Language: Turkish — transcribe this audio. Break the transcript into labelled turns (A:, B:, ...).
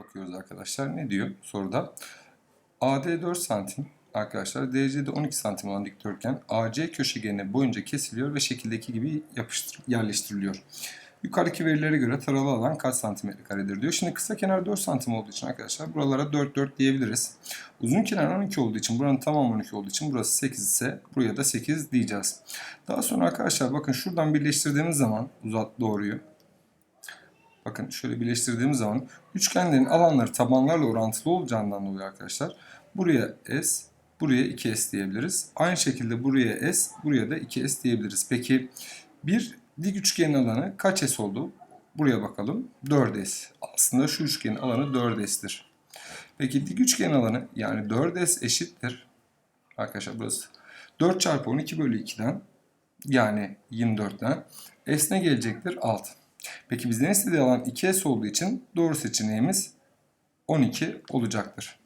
A: bakıyoruz arkadaşlar. Ne diyor soruda? AD 4 santim arkadaşlar. DC de 12 santim olan dikdörtgen AC köşegeni boyunca kesiliyor ve şekildeki gibi yapıştır, yerleştiriliyor. Yukarıdaki verilere göre taralı alan kaç santimetre karedir diyor. Şimdi kısa kenar 4 santim olduğu için arkadaşlar buralara 4 4 diyebiliriz. Uzun kenar 12 olduğu için buranın tamamı 12 olduğu için burası 8 ise buraya da 8 diyeceğiz. Daha sonra arkadaşlar bakın şuradan birleştirdiğimiz zaman uzat doğruyu. Bakın şöyle birleştirdiğimiz zaman üçgenlerin alanları tabanlarla orantılı olacağından dolayı arkadaşlar buraya S, buraya 2S diyebiliriz. Aynı şekilde buraya S, buraya da 2S diyebiliriz. Peki bir dik üçgenin alanı kaç S oldu? Buraya bakalım. 4S. Aslında şu üçgenin alanı 4S'tir. Peki dik üçgenin alanı yani 4S eşittir. Arkadaşlar burası 4 çarpı 12 bölü 2'den yani 24'ten S ne gelecektir? 6. Peki bizden istediği alan 2S olduğu için doğru seçeneğimiz 12 olacaktır.